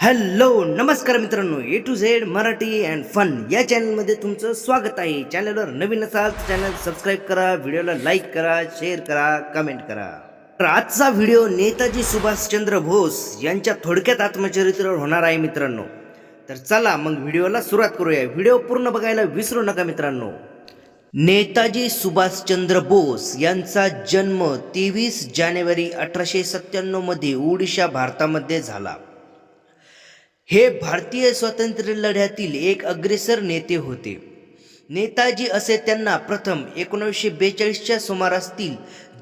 Hello नमस्कार मित्रांनो A to Z Marathi and fun या चॅनलमध्ये तुमचं स्वागत आहे. चॅनलवर नवीन असाल तर चॅनल सबस्क्राईब करा व्हिडिओला लाईक करा शेअर करा कमेंट करा. तर आजचा व्हिडिओ नेताजी सुभाषचंद्र बोस यांच्या थोडक्यात आत्मचरित्रावर होणार आहे मित्रांनो. तर चला मग व्हिडिओला सुरुवात करूया. व्हिडिओ पूर्ण बघायला विसरू नका मित्रांनो. नेताजी सुभाषचंद्र बोस यांचा जन्म तेवीस जानेवारी अठराशे सत्त्याण्णवमध्ये ओडिशा भारतामध्ये झाला. हे भारतीय स्वातंत्र्य लढ्यातील एक अग्रेसर नेते होते. नेताजी असे त्यांना प्रथम एकोणीसशे बेचाळीसच्या सुमारासतील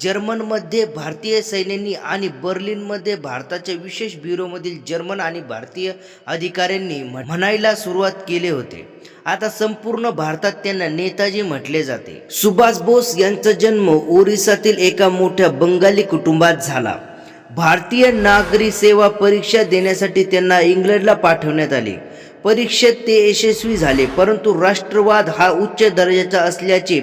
जर्मनमध्ये भारतीय सैन्यांनी आणि बर्लिनमध्ये भारताच्या विशेष ब्युरोमधील जर्मन आणि भारतीय अधिकाऱ्यांनी म्हणायला सुरुवात केले होते. आता संपूर्ण भारतात त्यांना नेताजी म्हटले जाते. सुभाष बोस यांचा जन्म ओरिसातील एका मोठ्या बंगाली कुटुंबात झाला. भारतीय नागरी सेवा परीक्षा देण्यासाठी त्यांना इंग्लंडला पाठवण्यात आले. परीक्षेत ते यशस्वी झाले परंतु राष्ट्रवाद हा उच्च दर्जाचा असल्याचे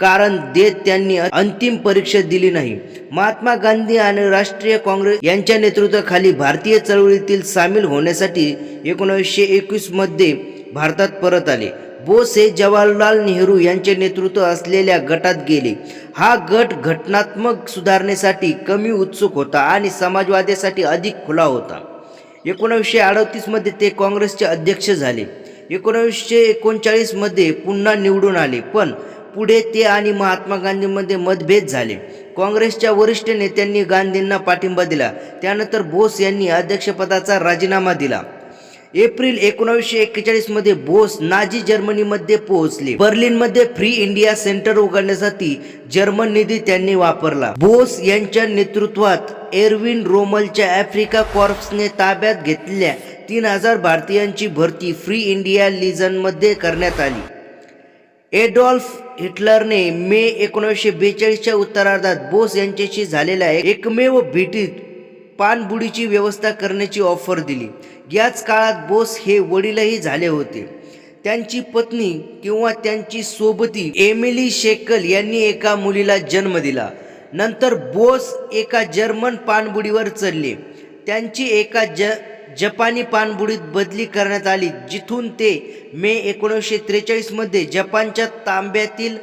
कारण देत त्यांनी अंतिम परीक्षा दिली नाही. महात्मा गांधी आणि राष्ट्रीय काँग्रेस यांच्या नेतृत्वाखाली भारतीय चळवळीतील सामील होण्यासाठी एकोणीसशे एकवीसमध्ये भारतात परत आले. बोस हे जवाहरलाल नेहरू यांचे नेतृत्व असलेल्या गटात गेले. हा गट घटनात्मक सुधारणेसाठी कमी उत्सुक होता आणि समाजवादासाठी अधिक खुला होता. एकोणावीसशे अडतीसमध्ये ते काँग्रेसचे अध्यक्ष झाले. एकोणावीसशे एकोणचाळीसमध्ये पुन्हा निवडून आले पण पुढे ते आणि महात्मा गांधींमध्ये मतभेद झाले. काँग्रेसच्या वरिष्ठ नेत्यांनी गांधींना पाठिंबा दिला. त्यानंतर बोस यांनी अध्यक्षपदाचा राजीनामा दिला. एप्रिल एकोणीसशे एक्केचाळीसमध्ये बोस नाझी जर्मनीमध्ये पोहोचले. बर्लिनमध्ये फ्री इंडिया सेंटर उघडण्यासाठी जर्मन निधी त्यांनी वापरला. बोस यांच्या नेतृत्वात एरविन रोमलच्या आफ्रिका कॉर्प्सने ताब्यात घेतलेल्या तीन हजार भारतीयांची भरती फ्री इंडिया लिजनमध्ये करण्यात आली. एडॉल्फ हिटलरने मे एकोणीसशे बेचाळीसच्या उत्तरार्धात बोस यांच्याशी झालेल्या एकमेव भेटीत पाणबुडीची व्यवस्था करण्याची ऑफर दिली. याच काळात बोस हे वडीलही झाले होते. त्यांची पत्नी किंवा त्यांची सोबती एमिली शेकल यांनी एका मुलीला जन्म दिला. नंतर बोस एका जर्मन पाणबुडीवर चढले. त्यांची एका ज जपानी पाणबुडीत बदली करण्यात आली जिथून ते मे एकोणीसशे त्रेचाळीसमध्ये जपानच्या तांब्यातील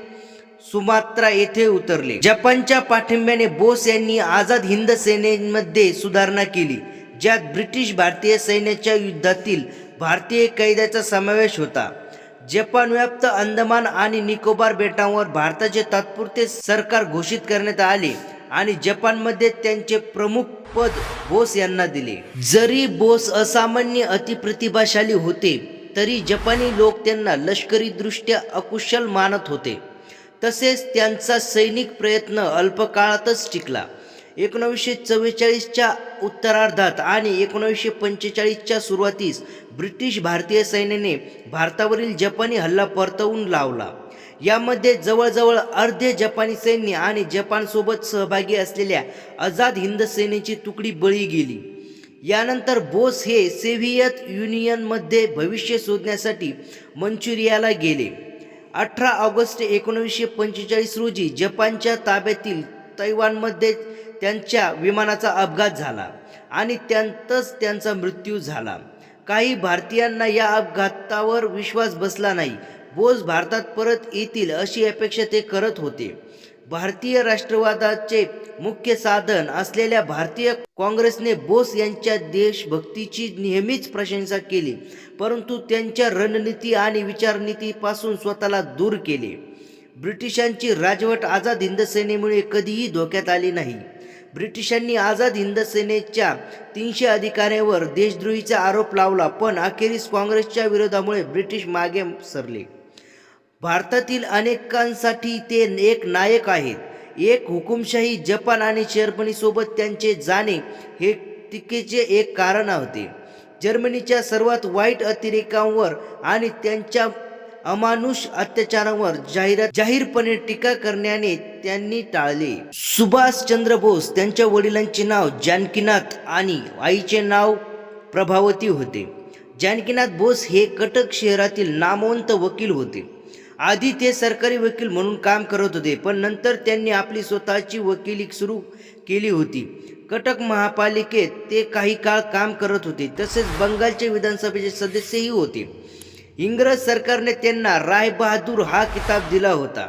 सुमात्रा येथे उतरले. जपानच्या पाठिंब्याने बोस यांनी आझाद हिंद सेनेमध्ये सुधारणा केली ज्यात ब्रिटिश भारतीय सैन्याच्या युद्धातील भारतीय कैद्याचा समावेश होता. जपान व्याप्त अंदमान आणि निकोबार बेटांवर भारताचे तात्पुरते सरकार घोषित करण्यात आले आणि जपानमध्ये त्यांचे प्रमुख पद बोस यांना दिले. जरी बोस असामान्य अतिप्रतिभाशाली होते तरी जपानी लोक त्यांना लष्करी दृष्ट्या अकुशल मानत होते. तसेच त्यांचा सैनिक प्रयत्न अल्पकाळातच टिकला. एकोणावीसशे चव्वेचाळीसच्या उत्तरार्धात आणि एकोणावीसशे पंचेचाळीसच्या सुरुवातीस ब्रिटिश भारतीय सैन्याने भारतावरील जपानी हल्ला परतवून लावला. यामध्ये जवळजवळ अर्धे जपानी सैन्य आणि जपानसोबत सहभागी असलेल्या आझाद हिंद सेनेची तुकडी बळी गेली. यानंतर बोस हे सेव्हियत युनियनमध्ये भविष्य शोधण्यासाठी मंचुरियाला गेले. अठरा ऑगस्ट एकोणीसशे पंचेचाळीस रोजी जपानच्या ताब्यातील तैवानमध्ये त्यांच्या विमानाचा अपघात झाला आणि त्यांतच त्यांचा मृत्यू झाला. काही भारतीयांना या अपघातावर विश्वास बसला नाही. बोस भारतात परत येतील अशी अपेक्षा ते करत होते. भारतीय राष्ट्रवादाचे मुख्य साधन असलेल्या भारतीय काँग्रेसने बोस यांच्या देशभक्तीची नेहमीच प्रशंसा केली परंतु त्यांच्या रणनीती आणि विचारनीतीपासून स्वतःला दूर केले. ब्रिटिशांची राजवट आझाद हिंद सेनेमुळे कधीही धोक्यात आली नाही. ब्रिटिशांनी आझाद हिंद सेनेच्या तीनशे अधिकाऱ्यांवर देशद्रोहीचा आरोप लावला पण अखेरीस काँग्रेसच्या विरोधामुळे ब्रिटिश मागे सरले. भारतातील अनेकांसाठी ते एक नायक आहेत. एक हुकुमशाही जपान आणि जर्मनीसोबत त्यांचे जाणे हे टीकेचे एक कारण होते. जर्मनीच्या सर्वात वाईट अतिरेकांवर आणि त्यांच्या अमानुष अत्याचारांवर जाहिरात जाहीरपणे टीका करण्याने त्यांनी टाळले. सुभाषचंद्र बोस त्यांच्या वडिलांचे नाव जानकीनाथ आणि आईचे नाव प्रभावती होते. जानकीनाथ बोस हे कटक शहरातील नामवंत वकील होते. आधी ते सरकारी वकील म्हणून काम करत होते पण नंतर त्यांनी आपली स्वतःची वकिली सुरू केली होती. कटक महापालिकेत ते काही काळ काम करत होते तसेच बंगालचे विधानसभेचे सदस्यही होते. इंग्रज सरकारने त्यांना रायबहादूर हा किताब दिला होता.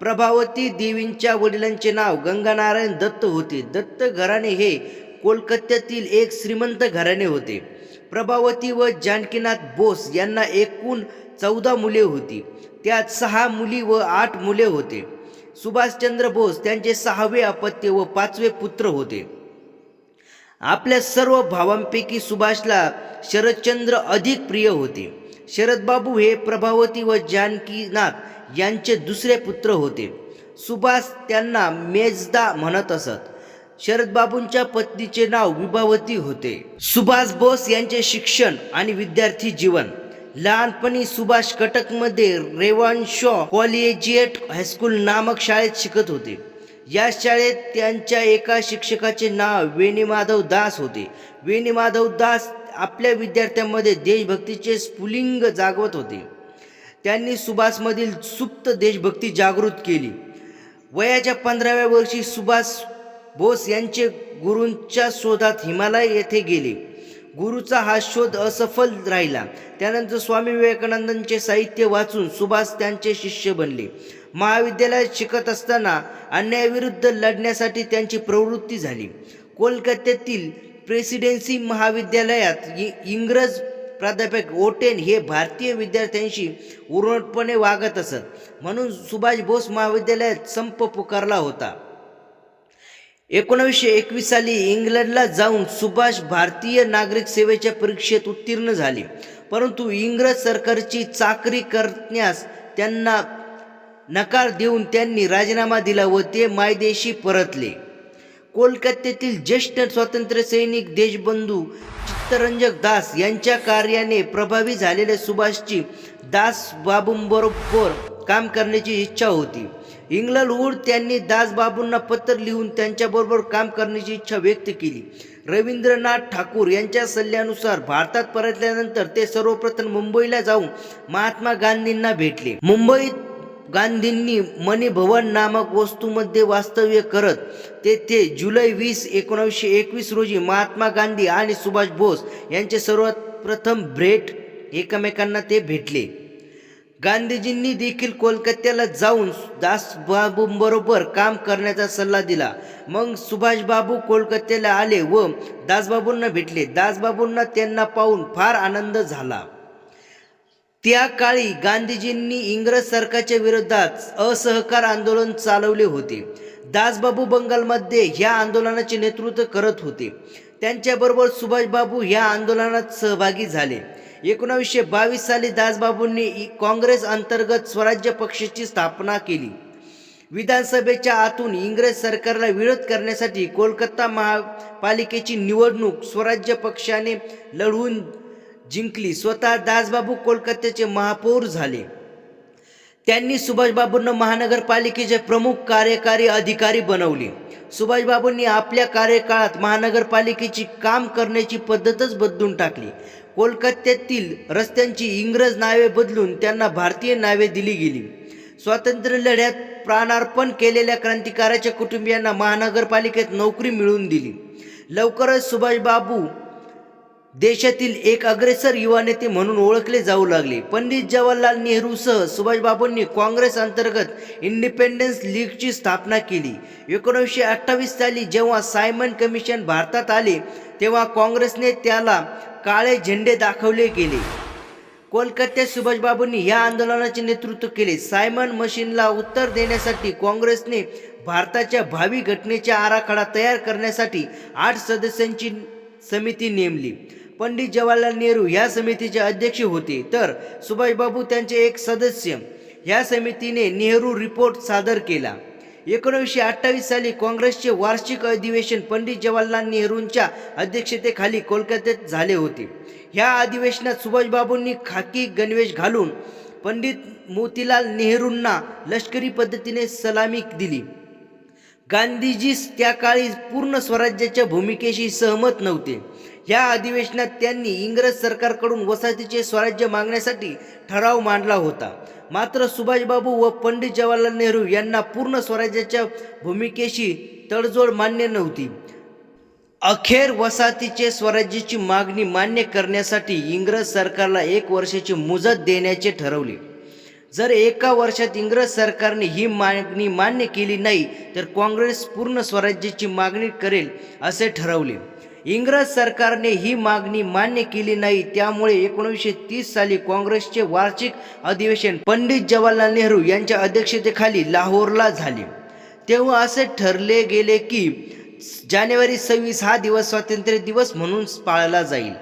प्रभावती देवींच्या वडिलांचे नाव गंगानारायण दत्त होते. दत्त घराणे हे कोलकात्यातील एक श्रीमंत घराणे होते. प्रभावती व जानकीनाथ बोस यांना एकूण चौदा मुले होती. त्यात सहा मुली व आठ मुले होते. सुभाषचंद्र बोस त्यांचे सहावे अपत्य व पाचवे पुत्र होते. आपल्या सर्व भावांपैकी सुभाषला शरदचंद्र अधिक प्रिय होते. शरदबाबू हे प्रभावती व जानकीनाथ यांचे दुसरे पुत्र होते. सुभाष त्यांना मेजदा म्हणत असत. शरदबाबूंच्या पत्नीचे नाव विभावती होते. सुभाष बोस यांचे शिक्षण आणि विद्यार्थी जीवन. लहानपणी सुभाष कटकमध्ये रेवांशॉ कॉलेजिएट हायस्कूल नामक शाळेत शिकत होते. या शाळेत त्यांच्या एका शिक्षकाचे नाव वेणीमाधव दास होते. वेणीमाधव दास आपल्या विद्यार्थ्यांमध्ये देशभक्तीचे स्फुलिंग जागवत होते. त्यांनी सुभाषमधील सुप्त देशभक्ती जागृत केली. वयाच्या पंधराव्या वर्षी सुभाष बोस यांचे गुरूंच्या शोधात हिमालय येथे गेले. गुरुचा हा शोध असफल राहिला. त्यानंतर स्वामी विवेकानंदांचे साहित्य वाचून सुभाष त्यांचे शिष्य बनले. महाविद्यालयात शिकत असताना अन्यायाविरुद्ध लढण्यासाठी त्यांची प्रवृत्ती झाली. कोलकात्यातील प्रेसिडेन्सी महाविद्यालयात इ- इंग्रज प्राध्यापक ओटेन हे भारतीय विद्यार्थ्यांशी उरणपणे वागत असत. म्हणून सुभाष बोस महाविद्यालयात संप पुकारला होता. एकोणावीसशे एकवीस साली इंग्लंडला जाऊन सुभाष भारतीय नागरिक सेवेच्या परीक्षेत उत्तीर्ण झाले. परंतु इंग्रज सरकारची चाकरी करण्यास त्यांना नकार देऊन त्यांनी राजीनामा दिला व ते मायदेशी परतले. कोलकात्यातील ज्येष्ठ स्वातंत्र्य सैनिक देशबंधू चित्तरंजक दास यांच्या कार्याने प्रभावी झालेल्या सुभाषची दास बाबूंबरोबर काम करण्याची इच्छा होती. इंग्लंडहून त्यांनी दासबाबूंना पत्र लिहून त्यांच्याबरोबर काम करण्याची इच्छा व्यक्त केली. रवींद्रनाथ ठाकूर यांच्या सल्ल्यानुसार भारतात परतल्यानंतर ते सर्वप्रथम मुंबईला जाऊन महात्मा गांधींना भेटले. मुंबईत गांधींनी मणिभवन नामक वस्तूमध्ये वास्तव्य करत तेथे जुलै वीस एकोणीसशे एकवीस रोजी महात्मा गांधी आणि सुभाष बोस यांचे सर्वात प्रथम भेट एकमेकांना ते भेटले. गांधीजींनी देखील कोलकात्याला जाऊन दासबाबूंबरोबर काम करण्याचा सल्ला दिला. मग सुभाषबाबू कोलकात्याला आले व दासबाबूंना भेटले. दासबाबूंना त्यांना पाहून फार आनंद झाला. त्या काळी गांधीजींनी इंग्रज सरकारच्या विरोधात असहकार आंदोलन चालवले होते. दासबाबू बंगालमध्ये ह्या आंदोलनाचे नेतृत्व करत होते. त्यांच्याबरोबर सुभाषबाबू ह्या आंदोलनात सहभागी झाले. एकोणावीसशे बावीस साली दासबाबूंनी काँग्रेस अंतर्गत स्वराज्य पक्षाची स्थापना केली. विधानसभेच्या आतून इंग्रज सरकारला विरोध करण्यासाठी कोलकाता महापालिकेची निवडणूक स्वराज्य पक्षाने लढवून जिंकली. स्वतः दासबाबू कोलकात्याचे महापौर झाले. त्यांनी सुभाषबाबूंना महानगरपालिकेचे प्रमुख कार्यकारी अधिकारी बनवले. सुभाषबाबूंनी आपल्या कार्यकाळात महानगरपालिकेची काम करण्याची पद्धतच बदलून टाकली. कोलकात्यातील रस्त्यांची इंग्रज नावे बदलून त्यांना भारतीय नावे दिली गेली. स्वातंत्र्य लढ्यात प्राणार्पण केलेल्या क्रांतिकाराच्या कुटुंबियांना महानगरपालिकेत नोकरी मिळवून दिली. लवकरच सुभाषबाबू देशातील एक अग्रेसर युवा नेते म्हणून ओळखले जाऊ लागले. पंडित जवाहरलाल नेहरूसह सुभाषबाबूंनी काँग्रेस अंतर्गत इंडिपेंडन्स लीगची स्थापना केली. एकोणीसशे अठ्ठावीस साली जेव्हा सायमन कमिशन भारतात आले तेव्हा काँग्रेसने त्याला काळे झेंडे दाखवले गेले. कोलकात्यात सुभाषबाबूंनी या आंदोलनाचे नेतृत्व केले. सायमन मशीनला उत्तर देण्यासाठी काँग्रेसने भारताच्या भावी घटनेचा आराखडा तयार करण्यासाठी आठ सदस्यांची समिती नेमली. पंडित जवाहरलाल नेहरू या समितीचे अध्यक्ष होते. तर सुभाषबाबू त्यांचे एक सदस्य. ह्या समितीने नेहरू रिपोर्ट सादर केला. एकोणीसशे अठ्ठावीस साली काँग्रेसचे वार्षिक अधिवेशन पंडित जवाहरलाल नेहरूंच्या अध्यक्षतेखाली कोलकात्यात झाले होते. ह्या अधिवेशनात सुभाषबाबूंनी खाकी गणवेश घालून पंडित मोतीलाल नेहरूंना लष्करी पद्धतीने सलामी दिली. गांधीजी त्या काळी पूर्ण स्वराज्याच्या भूमिकेशी सहमत नव्हते. या अधिवेशनात त्यांनी इंग्रज सरकारकडून वसाहतीचे स्वराज्य मागण्यासाठी ठराव मांडला होता. मात्र सुभाषबाबू व पंडित जवाहरलाल नेहरू यांना पूर्ण स्वराज्याच्या भूमिकेशी तडजोड मान्य नव्हती. अखेर वसाहतीचे स्वराज्याची मागणी मान्य करण्यासाठी इंग्रज सरकारला एक वर्षाची मुदत देण्याचे ठरवले. जर एका वर्षात इंग्रज सरकारने ही मागणी मान्य केली नाही तर काँग्रेस पूर्ण स्वराज्याची मागणी करेल असे ठरवले. इंग्रज सरकारने ही मागणी मान्य केली नाही. त्यामुळे एकोणीसशे तीस साली काँग्रेसचे वार्षिक अधिवेशन पंडित जवाहरलाल नेहरू यांच्या अध्यक्षतेखाली लाहोरला झाले. तेव्हा असे ठरले गेले की जानेवारी सव्वीस हा दिवस स्वातंत्र्य दिवस म्हणून पाळला जाईल.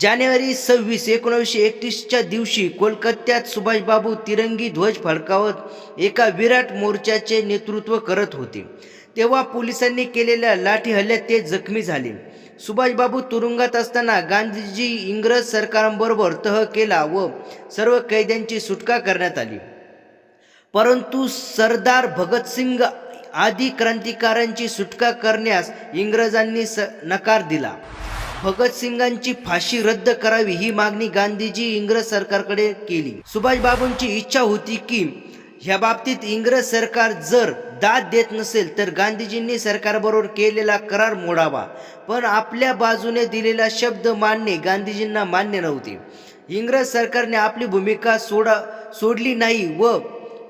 जानेवारी सव्वीस एकोणीसशे एकतीसच्या दिवशी कोलकात्यात सुभाषबाबू तिरंगी ध्वज फडकावत एका विराट मोर्चाचे नेतृत्व करत होते. तेव्हा पोलिसांनी केलेल्या लाठी हल्ल्यात ते जखमी झाले. सुभाषबाबू तुरुंगात असताना गांधीजी इंग्रज सरकारांबरोबर तह केला व सर्व कैद्यांची सुटका करण्यात आली. परंतु सरदार भगतसिंग आदी क्रांतिकारांची सुटका करण्यास इंग्रजांनी स नकार दिला. भगतसिंगांची फाशी रद्द करावी ही मागणी गांधीजी इंग्रज सरकारकडे केली. सुभाषबाबूंची इच्छा होती की ह्या बाबतीत इंग्रज सरकार जर दाद देत नसेल तर गांधीजींनी सरकारबरोबर केलेला करार मोडावा. पण आपल्या बाजूने दिलेला शब्द मानणे गांधीजींना मान्य नव्हते. इंग्रज सरकारने आपली भूमिका सोडा सोडली नाही व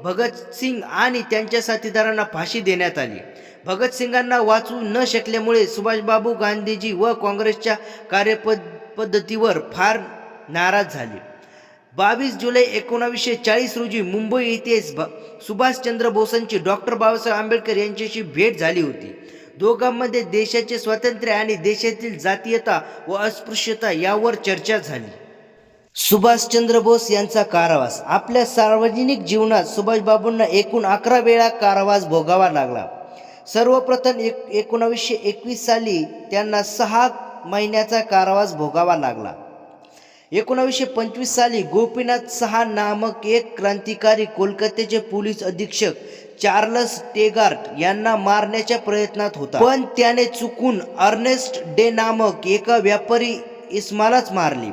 भगतसिंग आणि त्यांच्या साथीदारांना फाशी देण्यात आली. भगतसिंगांना वाचू न शकल्यामुळे सुभाषबाबू गांधीजी व काँग्रेसच्या कार्यपद पद्धतीवर फार नाराज झाले. बावीस जुलै एकोणावीसशे चाळीस रोजी मुंबई येथे भ- सुभाषचंद्र बोसांची डॉक्टर बाबासाहेब आंबेडकर यांच्याशी भेट झाली होती. दोघांमध्ये देशाचे स्वातंत्र्य आणि देशातील जातीयता व अस्पृश्यता यावर चर्चा झाली. सुभाषचंद्र बोस यांचा कारावास. आपल्या सार्वजनिक जीवनात सुभाषबाबूंना एकूण अकरा वेळा कारावास भोगावा लागला. सर्वप्रथम एक एकोणावीसशे एकवीस साली त्यांना सहा महिन्याचा कारावास भोगावा लागला. एकोणावीसशे पंचवीस साली गोपीनाथ सहा नामक एक क्रांतिकारी कोलकात्याचे पोलीस अधीक्षक चार्लस टेगार्ट यांना मारण्याच्या प्रयत्नात होता. पण त्याने चुकून अर्नेस्ट डे नामक एका व्यापारी इस्मालाच मारली.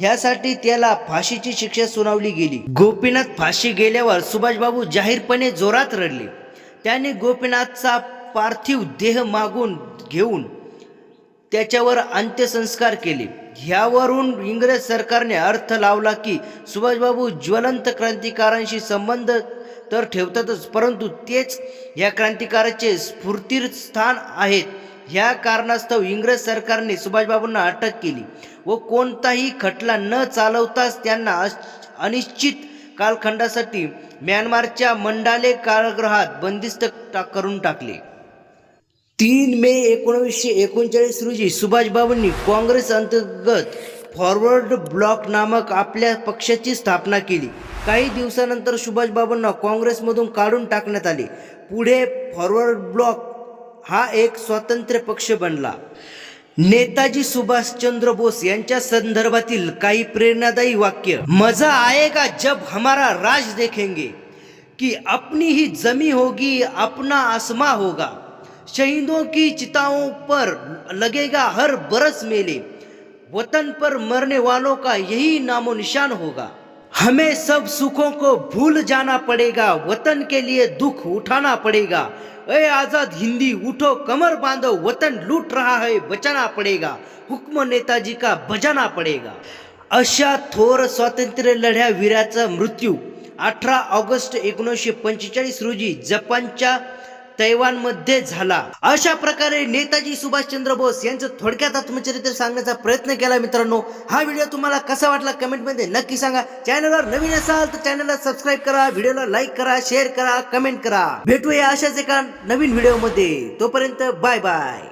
ह्यासाठी त्याला फाशीची शिक्षा सुनावली गेली. गोपीनाथ फाशी गेल्यावर सुभाषबाबू जाहीरपणे जोरात रडले. त्याने गोपीनाथचा पार्थिव देह मागून घेऊन त्याच्यावर अंत्यसंस्कार केले. ह्यावरून इंग्रज सरकारने अर्थ लावला की सुभाषबाबू ज्वलंत क्रांतिकारांशी संबंध तर ठेवतातच परंतु तेच या क्रांतिकाराचे स्फूर्तीस्थान आहेत. ह्या कारणास्तव इंग्रज सरकारने सुभाषबाबूंना अटक केली व कोणताही खटला न चालवताच त्यांना अनिश्चित कालखंडासाठी म्यानमारच्या मंडाले कारागृहात बंदिस्त टाक करून टाकले. तीन मे एकोणीसशे एकोणचाळीस रोजी सुभाषबाबूंनी काँग्रेस अंतर्गत फॉरवर्ड ब्लॉक नामक आपल्या पक्षाची स्थापना केली. काही दिवसानंतर सुभाषबाबूंना काँग्रेसमधून काढून टाकण्यात आले. पुढे फॉरवर्ड ब्लॉक हा एक स्वतंत्र पक्ष बनला. नेताजी सुभाषचंद्र बोस यांच्या संदर्भातील काही प्रेरणादायी वाक्य. मज़ा आएगा जब हमारा राज देखेंगे कि अपनी ही जमी होगी, अपना आसमा होगा। शहीदों की चिताओं पर लगेगा हर बरस मेले। वतन पर मरने वालों का यही नामो निशान होगा। हमें सब सुखों को भूल जाना पड़ेगा, वतन के लिए दुख उठाना पड़ेगा। ए आजाद हिंदी उठो कमर बांधो वतन लूट रहा है बचाना पड़ेगा। हुक्म नेताजी का बजाना पड़ेगा। अशा थोर स्वातंत्र्य लढ्या वीराचा मृत्यू अठरा ऑगस्ट एकोणीसशे पंचेचाळीस रोजी जपानच्या तैवानमध्ये झाला. अशा प्रकारे नेताजी सुभाषचंद्र बोस यांचं थोडक्यात आत्मचरित्र सांगण्याचा प्रयत्न केला मित्रांनो. हा व्हिडिओ तुम्हाला कसा वाटला कमेंटमध्ये नक्की सांगा. चॅनलवर नवीन असाल तर चॅनलला सबस्क्राईब करा व्हिडिओला लाईक करा शेअर करा कमेंट करा. भेटूया अशाच एका नवीन व्हिडिओमध्ये. तोपर्यंत बाय बाय.